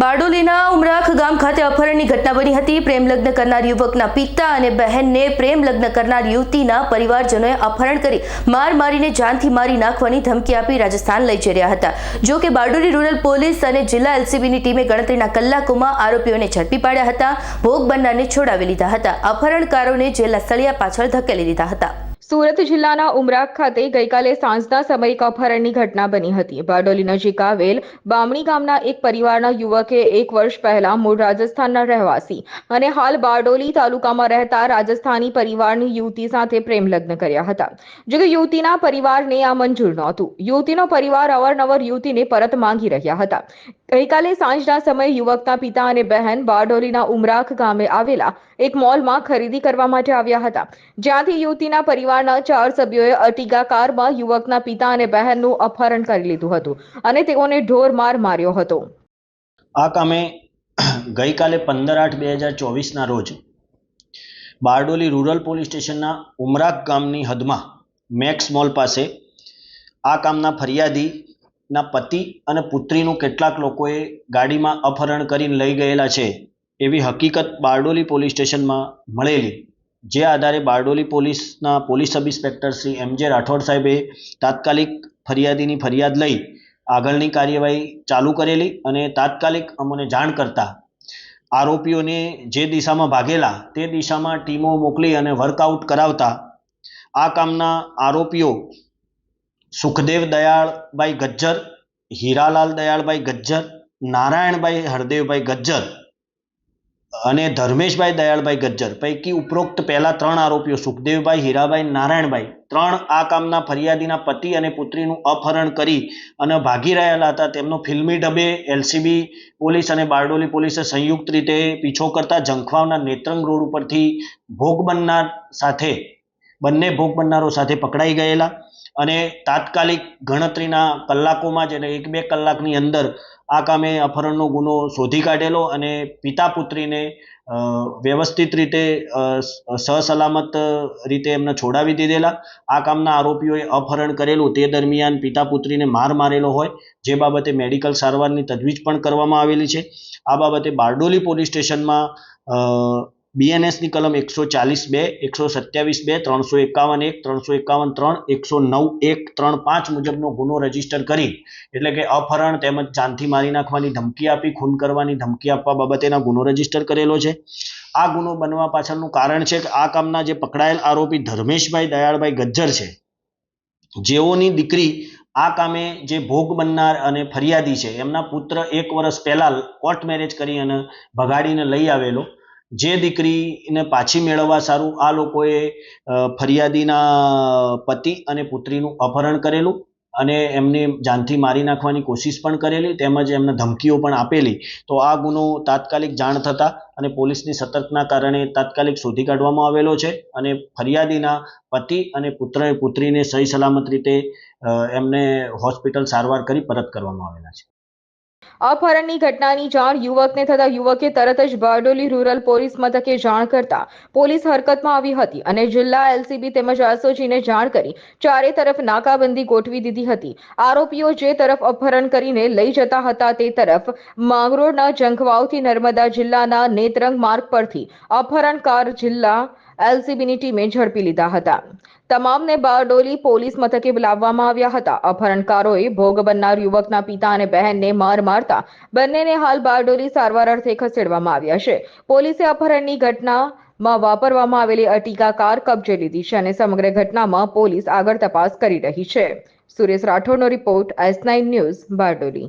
બારડોલીના ઉમરાખ ગામ ખાતે અપહરણની ઘટના બની હતી. પ્રેમ લગ્ન કરનાર યુવકના પિતા અને બહેનને પ્રેમ લગ્ન કરનાર યુવતીના પરિવારજનોએ અપહરણ કરી માર મારીને જાનથી મારી નાખવાની ધમકી આપી રાજસ્થાન લઈ જઈ રહ્યા હતા. જો કે બારડોલી રૂરલ પોલીસ અને જિલ્લા એલસીબીની ટીમે ગણતરીના કલાકોમાં આરોપીઓને ઝડપી પાડ્યા હતા. ભોગ બનનારને છોડાવી લીધા હતા. અપહરણકારોને જેલના સળિયા પાછળ ધકેલી દીધા હતા. સુરત જિલ્લાના ઉમરાખ ખાતે ગઈકાલે સાંજના સમયે એક અપહરણની ઘટના બની હતી. બારડોલી નજીક આવેલ બામણી ગામના એક પરિવારના યુવકે એક વર્ષ પહેલા મૂળ રાજસ્થાનના રહેવાસી અને હાલ બારડોલી તાલુકામાં રહેતા રાજસ્થાની પરિવારની યુવતી સાથે પ્રેમ લગ્ન કર્યા હતા. જો કે યુવતીના પરિવારને આ મંજૂર નહોતું. યુવતીનો પરિવાર અવારનવાર યુવતીને પરત માંગી રહ્યા હતા. ગઈકાલે સાંજના સમયે યુવકના પિતા અને બહેન બારડોલીના ઉમરાખ ગામે આવેલા એક મોલમાં ખરીદી કરવા માટે આવ્યા હતા. જ્યાંથી યુવતીના પરિવારના ચાર સભ્યોએ અર્ટિગા કારમાં યુવકના પિતા અને બહેનનું અપહરણ કરી લીધું હતું અને તેઓને ઢોર માર માર્યો હતો. આ કામે ગઈકાલે પંદર આઠ બે હજાર ચોવીસના રોજ બારડોલી રૂરલ પોલીસ સ્ટેશનના ઉમરાખ ગામની હદમાં મેક્સ મોલ પાસે આ કામના ફરિયાદીના પતિ અને પુત્રીનું કેટલાક લોકોએ ગાડીમાં અપહરણ કરીને લઈ ગયેલા છે, એવી હકીકત બારડોલી પોલીસ સ્ટેશનમાં મળેલી. જે આધારે બારડોલી પોલીસના police sub inspector Shri M J Rathod સાહેબે તાત્કાલિક ફરિયાદીની ફરિયાદ લઈ આગળની કાર્યવાહી ચાલુ કરેલી અને તાત્કાલિક અમને જાણ કરતા આરોપીઓને જે દિશામાં ભાગેલા તે દિશામાં ટીમો મોકલી અને વર્કઆઉટ કરાવતા આ કામના આરોપીઓ સુખદેવ દયાળભાઈ ગજ્જર, હીરાલાલ દયાળભાઈ ગજ્જર નારાયણભાઈ હરદેવભાઈ ગજ્જર અને ધર્મેશભાઈ દયાળભાઈ ગજ્જર. પૈકી ઉપરોક્ત પહેલા ત્રણ આરોપીઓ સુખદેવભાઈ હીરાભાઈ નારાયણભાઈ ત્રણ આ કામના ફરિયાદીના પતિ અને પુત્રીનું અપહરણ કરી અને ભાગી રહેલા હતા. તેમનો ફિલ્મી ડબે, એલસીબી પોલીસ અને બારડોલી પોલીસે સંયુક્ત રીતે પીછો કરતા જંખવાવના નેત્રંગ રોડ ઉપરથી ભોગ બનનાર સાથે, બંને ભોગ બનનારો સાથે પકડાઈ ગયેલા. અને તાત્કાલિક ગણતરીના કલાકોમાં જ એટલે એક બે કલાકની અંદર આ કામે અપહરણનો ગુનો શોધી કાઢેલો અને પિતા પુત્રીને વ્યવસ્થિત રીતે સહસલામત રીતે એમને છોડાવી દીધેલા. આ કામના આરોપીઓએ અપહરણ કરેલું તે દરમિયાન પિતા પુત્રીને માર મારેલો હોય, જે બાબતે મેડિકલ સારવારની તજવીજ પણ કરવામાં આવેલી છે. આ બાબતે બારડોલી પોલીસ સ્ટેશનમાં બીએનએસની કલમ એકસો ચાલીસ બે, એકસો સત્યાવીસ બે, ત્રણસો એકાવન એક, ત્રણસો એકાવન ત્રણ, એકસો નવ એક, ત્રણ પાંચ મુજબનો ગુનો રજિસ્ટર કરી, એટલે કે અપહરણ તેમજ જાનથી મારી નાખવાની ધમકી આપી, ખૂન કરવાની ધમકી આપવા બાબતેના ગુનો રજિસ્ટર કરેલો છે. આ ગુનો બનવા પાછળનું કારણ છે કે આ કામના જે પકડાયેલ આરોપી ધર્મેશભાઈ દયાળભાઈ ગજ્જર છે. જેઓની દીકરી આ કામે જે ભોગ બનનાર અને ફરિયાદી છે, એમના પુત્ર એક વર્ષ પહેલાં કોર્ટ મેરેજ કરી અને ભગાડીને લઈ આવેલો. જે દીકરીને પાછી મેળવવા સારું, આ લોકોએ ફરિયાદીના પતિ અને પુત્રીનું અપહરણ કરેલું અને એમને જાનથી મારી નાખવાની કોશિશ પણ કરેલી તેમજ એમને ધમકીઓ પણ આપેલી. તો આ ગુનો તાત્કાલિક જાણ થતાં અને પોલીસની સતર્કના કારણે તાત્કાલિક શોધી કાઢવામાં આવેલો છે અને ફરિયાદીના પતિ અને પુત્ર પુત્રીને સહી સલામત રીતે એમને હોસ્પિટલ સારવાર કરી પરત કરવામાં આવેલા છે. અપહરણની ઘટનાની જાણ યુવકને થતા યુવકે તરત જ બારડોલી રૂરલ પોલીસ મથકે જાણ કરતા પોલીસ હરકતમાં આવી હતી અને જિલ્લા એલસીબી તેમજ એસઓજીને જાણ કરી ચારે તરફ નાકાબંધી ગોઠવી દીધી હતી. આરોપીઓ જે તરફ અપહરણ કરીને લઈ જતા હતા તે તરફ માંગરોળના જંખવાવથી નર્મદા જિલ્લાના નેત્રંગ માર્ગ પરથી અપહરણકાર જિલ્લા એલસીબીની ટીમે ઝડપી લીધા હતા. તમામને બારડોલી પોલીસ મથકે બોલાવવામાં આવ્યા હતા. અપહરણકારોએ ભોગ બનનાર યુવકના પિતા અને બહેનને માર મારતા બંનેને હાલ બારડોલી સારવાર અર્થે ખસેડવામાં આવ્યા છે. પોલીસે અપહરણની ઘટનામાં વાપરવામાં આવેલી અટીકા કાર કબજે લીધી છે અને સમગ્ર ઘટનામાં પોલીસ આગળ તપાસ કરી રહી છે. Suresh રાઠોડનો report S nine news Bardoli.